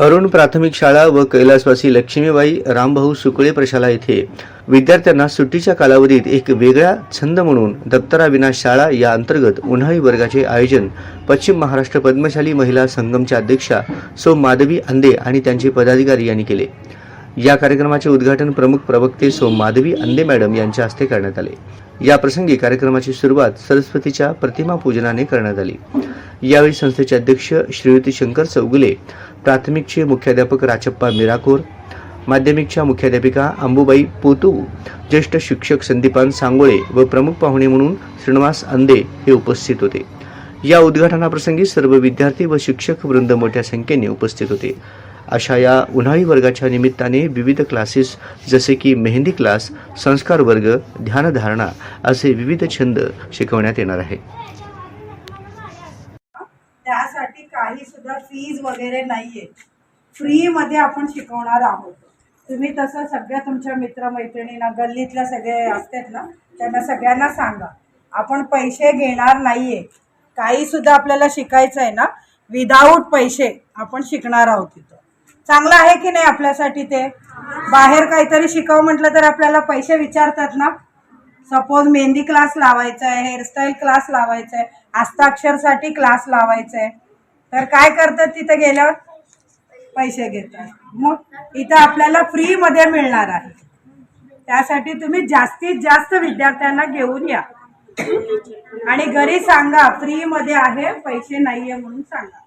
अरुण प्राथमिक शाळा व कैलासवासी लक्ष्मीबाई रामभाऊ सुकळे प्रशाला येथे विद्यार्थ्यांना सुट्टीच्या कालावधीत एक वेगळा छंद म्हणून दप्तराविना शाळा या अंतर्गत उन्हाळी वर्गाचे आयोजन पश्चिम महाराष्ट्र पद्मशाली महिला संगमच्या अध्यक्षा सो माधवी अंदे आणि त्यांचे पदाधिकारी यांनी केले. या कार्यक्रमाचे उद्घाटन प्रमुख प्रवक्ते सो माधवी अंदे मॅडम यांच्या हस्ते करण्यात आले. या प्रसंगी कार्यक्रमाची सुरुवात सरस्वतीच्या प्रतिमा पूजनाने करण्यात आली. यावेळी संस्थेचे अध्यक्ष श्रीयुती शंकर चौगुले प्राथमिकचे मुख्याध्यापक राचप्पा मिराकोर माध्यमिकच्या मुख्याध्यापिका अंबुबाई पोतू ज्येष्ठ शिक्षक संदीपान सांगोळे व प्रमुख पाहुणे म्हणून श्रीनिवास अंदे हे उपस्थित होते. या उद्घाटनाप्रसंगी सर्व विद्यार्थी व शिक्षक वृंद मोठ्या संख्येने उपस्थित होते. अशा या उन्हाळी वर्गाच्या निमित्ताने विविध क्लासेस जसे की मेहंदी क्लास संस्कार वर्ग ध्यानधारणा असे विविध छंद शिकवण्यात येणार आहे काही सुद्धा फीज वगैरे नाहीये. फ्रीमध्ये आपण शिकवणार आहोत. तुम्ही तसं सगळ्या तुमच्या मित्रमैत्रिणींना गल्लीतल्या सगळे असतात ना त्यांना सगळ्यांना सांगा. आपण पैसे घेणार नाहीये. काही सुद्धा आपल्याला शिकायचं आहे ना विदाऊट पैसे आपण शिकणार आहोत तिथं. चांगलं आहे की नाही आपल्यासाठी ते? बाहेर काहीतरी शिकावं म्हटलं तर आपल्याला पैसे विचारतात ना. सपोज मेहंदी क्लास लावायचा आहे हेअरस्टाईल क्लास लावायचा आहे हस्ताक्षरसाठी क्लास लावायचा आहे तर काय करतात तिथं गेल्यावर? पैसे घेतात. मग इथं आपल्याला फ्रीमध्ये मिळणार आहे. त्यासाठी तुम्ही जास्तीत जास्त विद्यार्थ्यांना घेऊन या. आणि घरी सांगा फ्रीमध्ये आहे पैसे नाही आहे म्हणून सांगा.